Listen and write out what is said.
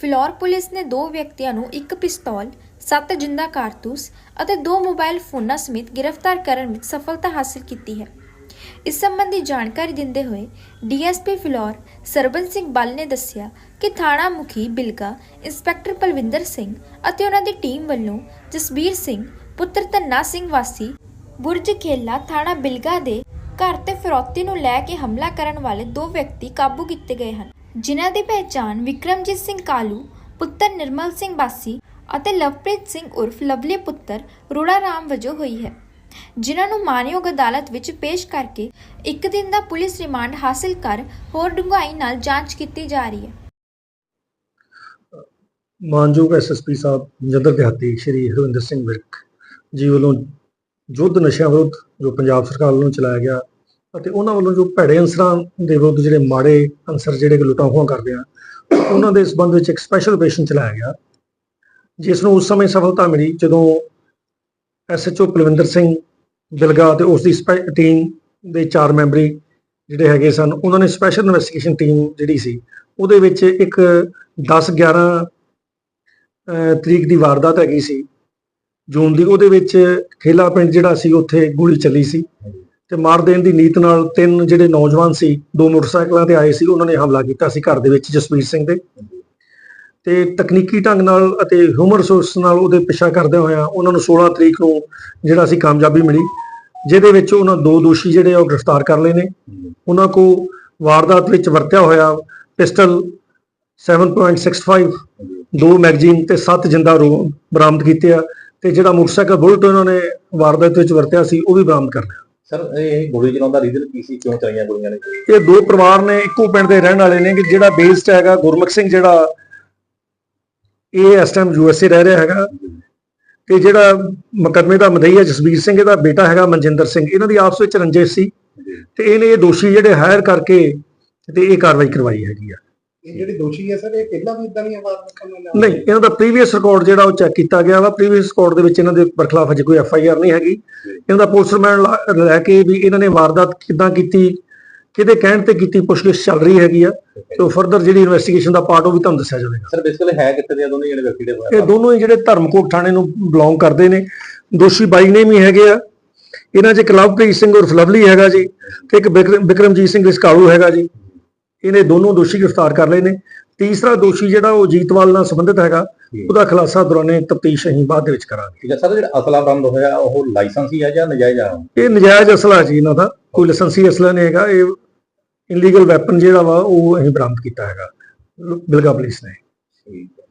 Phillaur police ਨੇ ਦੋ ਵਿਅਕਤੀਆਂ ਨੂੰ ਇੱਕ ਪਿਸਤੌਲ, ਸੱਤ ਜਿੰਦਾ ਕਾਰਤੂਸ ਅਤੇ ਦੋ ਮੋਬਾਈਲ ਫੋਨਾਂ ਸਮੇਤ ਗ੍ਰਿਫਤਾਰ ਕਰਨ ਵਿੱਚ ਸਫਲਤਾ ਹਾਸਲ ਕੀਤੀ ਹੈ। ਇਸ ਸੰਬੰਧੀ ਜਾਣਕਾਰੀ ਦਿੰਦੇ ਹੋਏ ਡੀਐਸਪੀ ਫਿਲੌਰ ਸਰਬਨ ਸਿੰਘ ਬੱਲ ਨੇ ਦੱਸਿਆ ਕਿ ਥਾਣਾ ਮੁਖੀ ਬਿਲਗਾ ਇੰਸਪੈਕਟਰ ਪਲਵਿੰਦਰ ਸਿੰਘ ਅਤੇ ਉਹਨਾਂ ਦੀ ਟੀਮ ਵੱਲੋਂ ਜਸਬੀਰ ਸਿੰਘ ਪੁੱਤਰ ਧੰਨਾ ਸਿੰਘ ਵਾਸੀ ਬੁਰਜ ਖੇਲਾ ਥਾਣਾ ਬਿਲਗਾ ਦੇ ਘਰ ਤੇ ਫਿਰੌਤੀ ਨੂੰ ਲੈ ਕੇ ਹਮਲਾ ਕਰਨ ਵਾਲੇ ਦੋ ਵਿਅਕਤੀ ਕਾਬੂ ਕੀਤੇ ਗਏ ਹਨ ਜਿਨ੍ਹਾਂ ਦੀ ਪਹਿਚਾਣ ਵਿਕਰਮਜੀਤ ਸਿੰਘ ਕਾਲੂ, ਪੁੱਤਰ ਨਿਰਮਲ ਸਿੰਘ ਬਾਸੀ ਅਤੇ ਲਵਪ੍ਰੀਤ ਸਿੰਘ ਉਰਫ ਲਵਲੀ ਪੁੱਤਰ ਰੋੜਾ ਰਾਮ ਵਜੋਂ ਹੋਈ ਹੈ, ਜਿਨ੍ਹਾਂ ਨੂੰ ਮਾਨਯੋਗ ਅਦਾਲਤ ਵਿੱਚ ਪੇਸ਼ ਕਰਕੇ ਇੱਕ ਦਿਨ ਦਾ ਪੁਲਿਸ ਰਿਮਾਂਡ ਹਾਸਲ ਕਰ ਹੋਰ ਡੂੰਘਾਈ ਨਾਲ ਜਾਂਚ ਕੀਤੀ ਜਾ ਰਹੀ ਹੈ। ਮਾਨਯੋਗ ਐਸਐਸਪੀ ਸਾਹਿਬ ਜਦਰ ਦਿਹਾਤੀ ਸ਼੍ਰੀ ਹਰਵਿੰਦਰ ਸਿੰਘ ਵਿਰਕ ਜੀ ਵੱਲੋਂ ਯੁੱਧ ਨਸ਼ਿਆਂ ਵਿਰੁੱਧ ਜੋ ਪੰਜਾਬ ਸਰਕਾਰ ਵੱਲੋਂ ਚਲਾਇਆ ਗਿਆ ਅਤੇ ਉਹਨਾਂ ਵੱਲੋਂ ਜੋ ਭੈੜੇ ਅੰਸਰਾਂ ਦੇ ਵਿਰੁੱਧ ਜਿਹੜੇ ਮਾੜੇ ਅੰਸਰ ਜਿਹੜੇ ਕਿ ਲੁੱਟਾਂ ਖੋਹਾਂ ਕਰਦੇ ਆ, ਉਹਨਾਂ ਦੇ ਸਬੰਧ ਵਿੱਚ ਇੱਕ ਸਪੈਸ਼ਲ ਆਪਰੇਸ਼ਨ ਚਲਾਇਆ ਗਿਆ, ਜਿਸ ਨੂੰ ਉਸ ਸਮੇਂ ਸਫਲਤਾ ਮਿਲੀ ਜਦੋਂ ਐਸਐਚਓ ਕੁਲਵਿੰਦਰ ਸਿੰਘ ਬਿਲਗਾ ਤੇ ਉਸ ਦੀ ਟੀਮ ਦੇ ਚਾਰ ਮੈਂਬਰੀ ਜਿਹੜੇ ਹੈਗੇ ਸਨ, ਉਹਨਾਂ ਨੇ ਸਪੈਸ਼ਲ ਇਨਵੈਸਟੀਗੇਸ਼ਨ ਟੀਮ ਜਿਹੜੀ ਸੀ, ਉਹਦੇ ਵਿੱਚ ਇੱਕ 10 11 ਤਰੀਕ ਦੀ ਵਾਰਦਾਤ ਹੈਗੀ ਸੀ, ਜੂਨ ਦੀ, ਉਹਦੇ ਵਿੱਚ ਖੇਲਾ ਪਿੰਡ ਜਿਹੜਾ ਸੀ, ਉੱਥੇ ਗੋਲੀ ਚੱਲੀ ਸੀ। ਤੇ ਮਾਰ ਦੇਣ ਦੀ ਨੀਤ ਨਾਲ ਤਿੰਨ ਜਿਹੜੇ ਨੌਜਵਾਨ ਸੀ, ਦੋ ਮੋਟਰਸਾਈਕਲਾਂ ਤੇ ਆਏ ਸੀ, ਉਹਨਾਂ ਨੇ ਹਮਲਾ ਕੀਤਾ ਸੀ ਘਰ ਦੇ ਵਿੱਚ ਜਸਵੀਰ ਸਿੰਘ ਦੇ। ਤੇ ਤਕਨੀਕੀ ਢੰਗ ਨਾਲ ਅਤੇ ਹਿਊਮਨ ਰਿਸੋਰਸ ਨਾਲ ਉਹਦੇ ਪਿੱਛਾ ਕਰਦੇ ਹੋਇਆ ਉਹਨਾਂ ਨੂੰ 16 ਤਰੀਕ ਨੂੰ ਜਿਹੜਾ ਸੀ ਕਾਮਯਾਬੀ ਮਿਲੀ, ਜਿਹਦੇ ਵਿੱਚ ਉਹਨਾਂ ਦੋ ਦੋਸ਼ੀ ਜਿਹੜੇ ਆ ਉਹ ਗ੍ਰਿਫਤਾਰ ਕਰ ਲਏ ਨੇ। ਉਹਨਾਂ ਕੋ ਵਾਰਦਾਤ ਵਿੱਚ ਵਰਤਿਆ ਹੋਇਆ ਪਿਸਟਲ 7.65 ਦੋ ਮੈਗਜ਼ੀਨ ਤੇ ਸੱਤ ਜਿੰਦਾ ਰੋ, ਬਰਾਮਦ ਕੀਤੇ ਆ। ਤੇ ਜਿਹੜਾ ਮੋਟਰਸਾਈਕਲ ਬੁਲਟ ਉਹਨਾਂ ਨੇ ਵਾਰਦਾਤ ਵਿੱਚ ਵਰਤਿਆ ਸੀ, ਉਹ ਵੀ ਬਰਾਮਦ ਕਰ ਲਿਆ। ਸਰ, ਇਹ ਗੋਲੀ ਚਲਾਉਣ ਦਾ ਰੀਜ਼ਨ ਕੀ ਸੀ? ਕਿਉਂ ਚਲਾਈਆਂ ਗੋਲੀਆਂ ਨੇ? ਇਹ ਦੋ ਪਰਿਵਾਰ ਨੇ, ਇੱਕੋ ਪਿੰਡ ਦੇ ਰਹਿਣ ਵਾਲੇ ਨੇ ਕਿ ਜਿਹੜਾ ਬੇਸਡ ਹੈਗਾ ਗੁਰਮੁਖ ਸਿੰਘ ਜਿਹੜਾ, ਇਹ ਇਸ ਟਾਈਮ ਯੂਐਸਏ ਰਹਿ ਰਿਹਾ ਹੈਗਾ ਤੇ ਜਿਹੜਾ ਮੁਕੱਦਮੇ ਦਾ ਮਦਈਆ ਜਸਬੀਰ ਸਿੰਘ, ਇਹਦਾ ਬੇਟਾ ਹੈਗਾ ਮਨਜਿੰਦਰ ਸਿੰਘ, ਇਹਨਾਂ ਦੀ ਆਪਸ ਵਿੱਚ ਰੰਜਿਸ਼ ਸੀ ਤੇ ਇਹਨੇ ਇਹ ਦੋਸ਼ੀ ਜਿਹੜੇ ਹਾਇਰ ਕਰਕੇ ਤੇ ਇਹ ਕਾਰਵਾਈ ਕਰਵਾਈ ਹੈਗੀ ਆ। ਇਹ ਜਿਹੜੇ ਦੋਸ਼ੀ ਹੈ ਸਰ ਇਹ ਪਹਿਲਾਂ ਵੀ ਇਦਾਂ ਦੀਆਂ ਵਾਰਦਾਤਾਂ ਨਾਲ ਨਹੀਂ ਇਹਨਾਂ ਦਾ ਪ੍ਰੀਵੀਅਸ ਰਿਕਾਰਡ ਜਿਹੜਾ ਉਹ ਚੈੱਕ ਕੀਤਾ ਗਿਆ ਵਾ। ਪ੍ਰੀਵੀਅਸ ਰਿਕਾਰਡ ਦੇ ਵਿੱਚ ਇਹਨਾਂ ਦੇ ਬਰਖਲਾਫ ਅਜੇ ਕੋਈ ਐਫ ਆਈ ਆਰ ਨਹੀਂ ਹੈਗੀ। ਇਹਨਾਂ ਦਾ ਪੁਲਿਸ ਰਿਮਾਂਡ ਲੈ ਕੇ ਵੀ ਇਹਨਾਂ ਨੇ ਵਾਰਦਾਤ ਕਿੱਦਾਂ ਕੀਤੀ ਕਿਹਦੇ ਕਹਿਣ ਤੇ ਕੀਤੀ ਪੁੱਛਗਿੱਛ ਚੱਲ ਰਹੀ ਹੈਗੀ ਆ। ਤੇ ਫਰਦਰ ਜਿਹੜੀ ਇਨਵੈਸਟੀਗੇਸ਼ਨ ਦਾ ਪਾਰਟ ਉਹ ਵੀ ਤੁਹਾਨੂੰ ਦੱਸਿਆ ਜਾਵੇਗਾ। ਸਰ ਬੇਸਿਕਲੀ ਹੈ ਕਿੱਥੇ ਦੇ ਦੋਨੇ ਜਿਹੜੇ ਵਿਅਕਤੀ ਦੇ ਇਹ ਦੋਨੋਂ ਹੀ ਜਿਹੜੇ ਧਰਮਕੋਟ ਥਾਣੇ ਨੂੰ ਬਿਲੋਂਗ ਕਰਦੇ ਨੇ। ਦੋਸ਼ੀ ਬਾਈ ਨੇ ਵੀ ਹੈਗੇ ਆ। ਇਹਨਾਂ 'ਚ ਇੱਕ ਲਵਪ੍ਰੀਤ ਸਿੰਘ ਉਰਫ ਲਵਲੀ ਹੈਗਾ ਜੀ ਤੇ ਇੱਕ ਬਿਕਰਮ- ਬਿਕਰਮਜੀਤ ਸਿੰਘ ਰਿਸਕਾਲੂ ਹੈਗਾ ਜੀ। ਇਹਨੇ ਦੋਨੋਂ ਦੋਸ਼ੀ ਗ੍ਰਿਫਤਾਰ ਕਰ ਲਏ ਨੇ। ਤੀਸਰਾ ਦੋਸ਼ੀ ਜਿਹੜਾ ਉਹ ਜੀਤਵਾਲ ਨਾਲ ਸੰਬੰਧਿਤ ਹੈਗਾ ਉਹਦਾ ਖੁਲਾਸਾ ਦੌਰਾਨੇ ਤਫਤੀਸ਼ ਅਸੀਂ ਬਾਅਦ ਦੇ ਵਿੱਚ ਕਰਾਂਗੇ। ਠੀਕ ਹੈ ਸਰ ਜਿਹੜਾ ਅਸਲਾ ਬਰਾਮਦ ਹੋਇਆ ਉਹ ਲਾਇਸੈਂਸੀ ਹੈ ਜਾਂ ਨਜਾਇਜ਼ ਆ ਇਹ ਨਜਾਇਜ਼ ਅਸਲਾ ਜੀ ਇਹਨਾਂ ਦਾ ਕੋਈ ਲਾਇਸੈਂਸੀ ਅਸਲਾ ਨਹੀਂ ਹੈਗਾ। ਇਹ ਇਲੀਗਲ ਵੈਪਨ ਜਿਹੜਾ ਵਾ ਉਹ ਅਸੀਂ ਬਰਾਮਦ ਕੀਤਾ ਹੈਗਾ ਬਿਲਗਾ ਪੁਲਿਸ ਨੇ।